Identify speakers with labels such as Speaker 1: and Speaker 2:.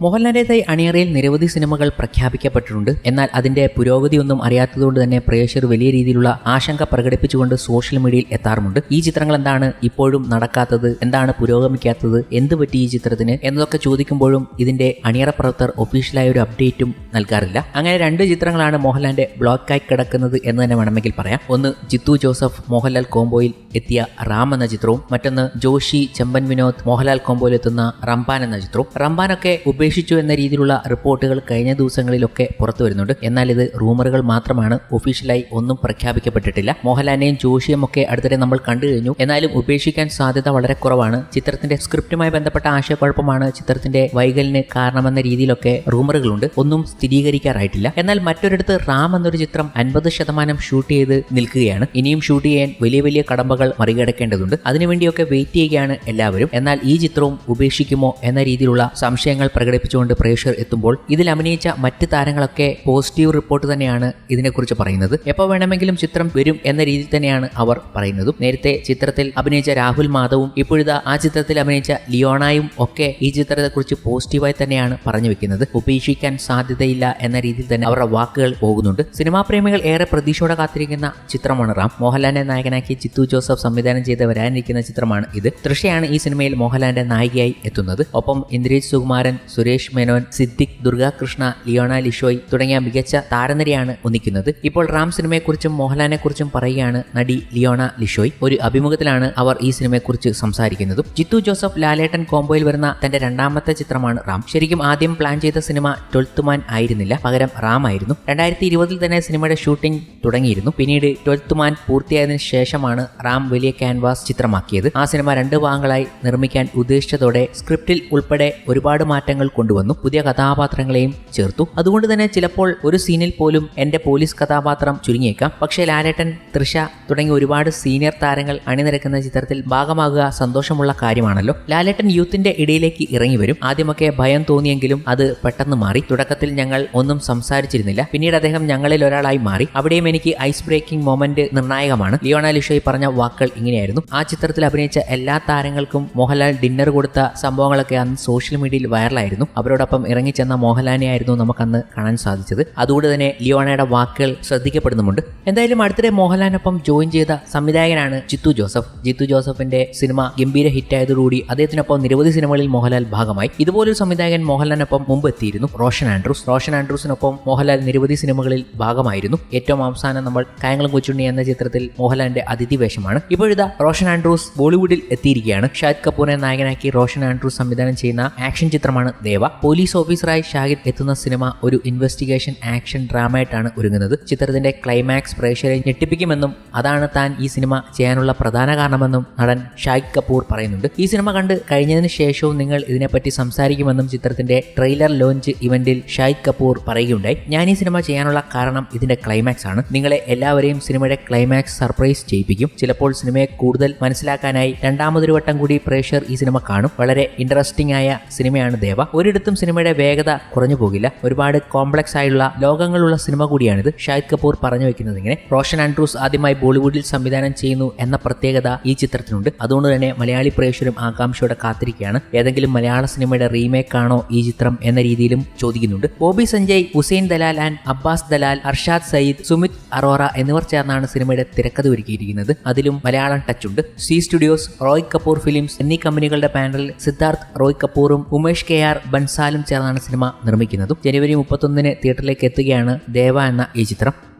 Speaker 1: മോഹൻലാലിന്റെ അണിയറയിൽ നിരവധി സിനിമകൾ പ്രഖ്യാപിക്കപ്പെട്ടിട്ടുണ്ട്. എന്നാൽ അതിന്റെ പുരോഗതിയൊന്നും അറിയാത്തതുകൊണ്ട് തന്നെ പ്രേക്ഷകർ വലിയ രീതിയിലുള്ള ആശങ്ക പ്രകടിപ്പിച്ചുകൊണ്ട് സോഷ്യൽ മീഡിയയിൽ എത്താറുമുണ്ട്. ഈ ചിത്രങ്ങൾ എന്താണ് ഇപ്പോഴും നടക്കാത്തത്? എന്താണ് പുരോഗമിക്കാത്തത്? എന്ത് പറ്റി ഈ ചിത്രത്തിന്? എന്നതൊക്കെ ചോദിക്കുമ്പോഴും ഇതിന്റെ അണിയറ പ്രവർത്തകർ ഒഫീഷ്യലായ ഒരു അപ്ഡേറ്റും നൽകാറില്ല. അങ്ങനെ രണ്ട് ചിത്രങ്ങളാണ് മോഹൻലാലിന്റെ ബ്ലോക്കായി കിടക്കുന്നത് എന്ന് തന്നെ വേണമെങ്കിൽ പറയാം. ഒന്ന് ജിത്തു ജോസഫ് മോഹൻലാൽ കോംബോയിൽ എത്തിയ റാം എന്ന ചിത്രവും മറ്റൊന്ന് ജോഷി ചെമ്പൻ വിനോദ് മോഹൻലാൽ കോംബോയിൽ എത്തുന്ന റംബാൻ എന്ന ചിത്രവും. റംബാനൊക്കെ ഉപേക്ഷിച്ചു എന്ന രീതിയിലുള്ള റിപ്പോർട്ടുകൾ കഴിഞ്ഞ ദിവസങ്ങളിലൊക്കെ പുറത്തു വരുന്നുണ്ട്. എന്നാൽ ഇത് റൂമറുകൾ മാത്രമാണ് ഒഫീഷ്യലായി ഒന്നും പ്രഖ്യാപിക്കപ്പെട്ടിട്ടില്ല. മോഹൻലാലിനെയും ജോഷിയും ഒക്കെ അടുത്തിടെ നമ്മൾ കണ്ടു കഴിഞ്ഞു. എന്നാലും ഉപേക്ഷിക്കാൻ സാധ്യത വളരെ കുറവാണ്. ചിത്രത്തിന്റെ സ്ക്രിപ്റ്റുമായി ബന്ധപ്പെട്ട ആശയക്കുഴപ്പമാണ് ചിത്രത്തിന്റെ വൈകലിന് കാരണമെന്ന രീതിയിലൊക്കെ റൂമറുകളുണ്ട്. ഒന്നും സ്ഥിരീകരിക്കാറായിട്ടില്ല. എന്നാൽ മറ്റൊരിടത്ത് റാം എന്നൊരു ചിത്രം അൻപത് ശതമാനം ഷൂട്ട് ചെയ്ത് നിൽക്കുകയാണ്. ഇനിയും ഷൂട്ട് ചെയ്യാൻ വലിയ വലിയ കടമ്പകൾ മറികടക്കേണ്ടതുണ്ട്. അതിനുവേണ്ടിയൊക്കെ വെയിറ്റ് ചെയ്യുകയാണ് എല്ലാവരും. എന്നാൽ ഈ ചിത്രവും ഉപേക്ഷിക്കുമോ എന്ന രീതിയിലുള്ള സംശയങ്ങൾ പ്രകടിപ്പിച്ചുകൊണ്ട് പ്രേക്ഷകർ എത്തുമ്പോൾ ഇതിൽ അഭിനയിച്ച മറ്റ് താരങ്ങളൊക്കെ പോസിറ്റീവ് റിപ്പോർട്ട് തന്നെയാണ് ഇതിനെക്കുറിച്ച് പറയുന്നത്. എപ്പോൾ വേണമെങ്കിലും ചിത്രം വരും എന്ന രീതിയിൽ തന്നെയാണ് അവർ പറയുന്നതും. നേരത്തെ ചിത്രത്തിൽ അഭിനയിച്ച രാഹുൽ മാധവും ഇപ്പോഴിതാ ആ ചിത്രത്തിൽ അഭിനയിച്ച ലിയോണായും ഒക്കെ ഈ ചിത്രത്തെക്കുറിച്ച് പോസിറ്റീവായി തന്നെയാണ് പറഞ്ഞു വെക്കുന്നത്. ഉപേക്ഷിക്കാൻ സാധ്യതയില്ല എന്ന രീതിയിൽ തന്നെ അവരുടെ വാക്കുകൾ പോകുന്നുണ്ട്. സിനിമാ പ്രേമികൾ ഏറെ പ്രതീക്ഷയോടെ കാത്തിരിക്കുന്ന ചിത്രമാണ് റാം. മോഹൻലാലിനെ നായകനാക്കി ചിത്തു ജോസഫ് സംവിധാനം ചെയ്ത് വരാനിരിക്കുന്ന ചിത്രമാണ് ഇത്. തൃഷയാണ് ഈ സിനിമയിൽ മോഹൻലാലിന്റെ നായികയായി എത്തുന്നത്. ഒപ്പം ഇന്ദ്രജിത് സുകുമാരൻ സുരേഷ് മേനോൻ സിദ്ദിഖ് ദുർഗാകൃഷ്ണ ലിയോണ ലിഷോയ് തുടങ്ങിയ മികച്ച താരനിരയാണ് ഒന്നിക്കുന്നത്. ഇപ്പോൾ റാം സിനിമയെക്കുറിച്ചും മോഹൻലാലിനെക്കുറിച്ചും പറയുകയാണ് നടി ലിയോണ ലിഷോയ് ഒരു അഭിമുഖത്തിലാണ് അവർ ഈ സിനിമയെക്കുറിച്ച് സംസാരിക്കുന്നതും. ജിത്തു ജോസഫ് ലാലേട്ടൻ കോംബോയിൽ വരുന്ന തന്റെ രണ്ടാമത്തെ ചിത്രമാണ് റാം. ശരിക്കും ആദ്യം പ്ലാൻ ചെയ്ത സിനിമ ട്വൽത്ത് മാൻ ആയിരുന്നില്ല. പകരം റാം ആയിരുന്നു. രണ്ടായിരത്തി ഇരുപതിൽ തന്നെ സിനിമയുടെ ഷൂട്ടിംഗ് തുടങ്ങിയിരുന്നു. പിന്നീട് ട്വൽത്ത് മാൻ പൂർത്തിയായതിനു ശേഷമാണ് റാം വലിയ ക്യാൻവാസ് ചിത്രമാക്കിയത്. ആ സിനിമ രണ്ട് ഭാഗങ്ങളായി നിർമ്മിക്കാൻ ഉദ്ദേശിച്ചതോടെ സ്ക്രിപ്റ്റിൽ ഉൾപ്പെടെ ഒരുപാട് മാറ്റങ്ങൾ കൊണ്ടുവന്നു. പുതിയ കഥാപാത്രങ്ങളെയും ചേർത്തു. അതുകൊണ്ട് തന്നെ ചിലപ്പോൾ ഒരു സീനിൽ പോലും എന്റെ പോലീസ് കഥാപാത്രം ചുരുങ്ങിയേക്കാം. പക്ഷേ ലാലേട്ടൻ തൃഷ തുടങ്ങിയ ഒരുപാട് സീനിയർ താരങ്ങൾ അണിനിരക്കുന്ന ചിത്രത്തിൽ ഭാഗമാകുക സന്തോഷമുള്ള കാര്യമാണല്ലോ. ലാലേട്ടൻ യൂത്തിന്റെ ഇടയിലേക്ക് ഇറങ്ങി വരും. ആദ്യമൊക്കെ ഭയം തോന്നിയെങ്കിലും അത് പെട്ടെന്ന് മാറി. തുടക്കത്തിൽ ഞങ്ങൾ ഒന്നും സംസാരിച്ചിരുന്നില്ല. പിന്നീട് അദ്ദേഹം ഞങ്ങളിൽ ഒരാളായി മാറി. അവിടെയും എനിക്ക് ഐസ് ബ്രേക്കിംഗ് മൊമെന്റ് നിർണായകമാണ്. ലിയോണ ലിഷോയ് പറഞ്ഞ വാക്കുകൾ ഇങ്ങനെയായിരുന്നു. ആ ചിത്രത്തിൽ അഭിനയിച്ച എല്ലാ താരങ്ങൾക്കും മോഹൻലാൽ ഡിന്നർ കൊടുത്ത സംഭവങ്ങളൊക്കെ അന്ന് സോഷ്യൽ മീഡിയയിൽ വൈറലായിരുന്നു അവരോടൊപ്പം ഇറങ്ങിച്ചെന്ന മോഹൻലാലിനെയായിരുന്നു നമുക്കന്ന് കാണാൻ സാധിച്ചത്. അതുകൊണ്ട് തന്നെ ലിയോണയുടെ വാക്കുകൾ ശ്രദ്ധിക്കപ്പെടുന്നുമുണ്ട്. എന്തായാലും അടുത്തിടെ മോഹൻലാലിനൊപ്പം ജോയിൻ ചെയ്ത സംവിധായകനാണ് ജിത്തു ജോസഫ്. ജിത്തു ജോസഫിന്റെ സിനിമ ഗംഭീര ഹിറ്റായതോടുകൂടി അദ്ദേഹത്തിനൊപ്പം നിരവധി സിനിമകളിൽ മോഹൻലാൽ ഭാഗമായി. ഇതുപോലൊരു സംവിധായകൻ മോഹൻലാലിനൊപ്പം മുമ്പ് എത്തിയിരുന്നു. റോഷൻ ആൻഡ്രൂസ്. റോഷൻ ആൻഡ്രൂസിനൊപ്പം മോഹൻലാൽ നിരവധി സിനിമകളിൽ ഭാഗമായിരുന്നു. ഏറ്റവും അവസാനം നമ്മൾ കായംകുളം കൊച്ചുണ്ണി എന്ന ചിത്രത്തിൽ മോഹൻലാലിന്റെ അതിഥി വേഷമാണ്. ഇപ്പോഴിതാ റോഷൻ ആൻഡ്രൂസ് ബോളിവുഡിൽ എത്തിയിരിക്കുകയാണ്. ഷാഹിദ് കപൂറിനെ നായകനാക്കി റോഷൻ ആൻഡ്രൂസ് സംവിധാനം ചെയ്യുന്ന ആക്ഷൻ ചിത്രമാണ് ദേവ പോലീസ് ഓഫീസറായി ഷാഹിദ് എത്തുന്ന സിനിമ ഒരു ഇൻവെസ്റ്റിഗേഷൻ ആക്ഷൻ ഡ്രാമയായിട്ടാണ് ഒരുങ്ങുന്നത്. ചിത്രത്തിന്റെ ക്ലൈമാക്സ് പ്രേക്ഷകരെ ഞെട്ടിപ്പിക്കുമെന്നും അതാണ് താൻ ഈ സിനിമ ചെയ്യാനുള്ള പ്രധാന കാരണമെന്നും നടൻ ഷാഹിദ് കപൂർ പറയുന്നുണ്ട്. ഈ സിനിമ കണ്ട് കഴിഞ്ഞതിന് ശേഷവും നിങ്ങൾ ഇതിനെപ്പറ്റി സംസാരിക്കുമെന്നും ചിത്രത്തിന്റെ ട്രെയിലർ ലോഞ്ച് ഇവന്റിൽ ഷാഹിദ് കപൂർ പറയുകയുണ്ടായി. ഞാൻ ഈ സിനിമ ചെയ്യാനുള്ള കാരണം ഇതിന്റെ ക്ലൈമാക്സ് ആണ്. നിങ്ങളെ എല്ലാവരെയും സിനിമയുടെ ക്ലൈമാക്സ് സർപ്രൈസ് ചെയ്യിപ്പിക്കും. ചിലപ്പോൾ സിനിമയെ കൂടുതൽ മനസ്സിലാക്കാനായി രണ്ടാമതൊരു വട്ടം കൂടി പ്രേക്ഷകർ ഈ സിനിമ കാണും. വളരെ ഇൻട്രസ്റ്റിംഗ് ആയ സിനിമയാണ് ദേവ. ഒരിടത്തും സിനിമയുടെ വേഗത കുറഞ്ഞു പോകില്ല. ഒരുപാട് കോംപ്ലക്സ് ആയുള്ള ലോകങ്ങളുള്ള സിനിമ കൂടിയാണിത്. ഷാഹിദ് കപൂർ പറഞ്ഞു വെക്കുന്നത് ഇങ്ങനെ റോഷൻ ആൻഡ്രൂസ് ആദ്യമായി ബോളിവുഡിൽ സംവിധാനം ചെയ്യുന്നു എന്ന പ്രത്യേകത ഈ ചിത്രത്തിനുണ്ട്. അതുകൊണ്ട് തന്നെ മലയാളി പ്രേക്ഷകരും ആകാംക്ഷയോടെ കാത്തിരിക്കുകയാണ്. ഏതെങ്കിലും മലയാള സിനിമയുടെ റീമേക്ക് ആണോ ഈ ചിത്രം എന്ന രീതിയിലും ചോദിക്കുന്നുണ്ട്. ബോബി സഞ്ജയ് ഹുസൈൻ ദലാൽ ആൻഡ് അബ്ബാസ് ദലാൽ അർഷാദ് സയ്യിദ് സുമിത് അറോറ എന്നിവർ ചേർന്നാണ് സിനിമയുടെ തിരക്കഥ ഒരുക്കിയിരിക്കുന്നത്. അതിലും മലയാളം ടച്ച് ഉണ്ട്. C studios Roy Kapoor films എന്നീ കമ്പനികളുടെ പാനലിൽ സിദ്ധാർത്ഥ് റോയ് കപൂറും ഉമേഷ് കെ ആർ ബൻസാലും ചേർന്നാണ് സിനിമ നിർമ്മിക്കുന്നതും. ജനുവരി മുപ്പത്തൊന്നിന് തിയേറ്ററിലേക്ക് എത്തുകയാണ് ദേവ എന്ന ഈ ചിത്രം.